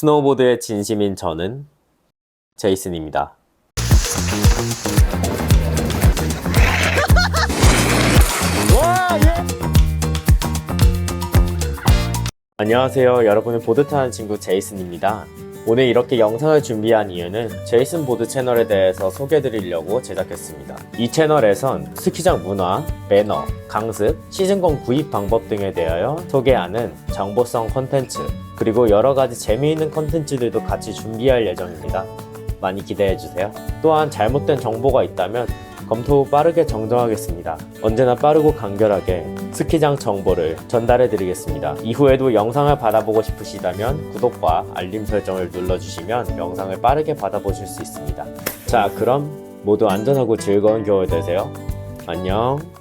스노우보드의 진심인 저는 제이슨입니다. 안녕하세요. 여러분의 보드 타는 친구 제이슨입니다. 오늘 이렇게 영상을 준비한 이유는 제이슨 보드 채널에 대해서 소개해드리려고 제작했습니다. 이 채널에선 스키장 문화, 매너, 강습, 시즌권 구입 방법 등에 대하여 소개하는 정보성 컨텐츠, 그리고 여러 가지 재미있는 컨텐츠들도 같이 준비할 예정입니다. 많이 기대해주세요. 또한 잘못된 정보가 있다면 검토 후 빠르게 정정하겠습니다. 언제나 빠르고 간결하게 스키장 정보를 전달해 드리겠습니다. 이후에도 영상을 받아보고 싶으시다면 구독과 알림 설정을 눌러주시면 영상을 빠르게 받아보실 수 있습니다. 자, 그럼 모두 안전하고 즐거운 겨울 되세요. 안녕.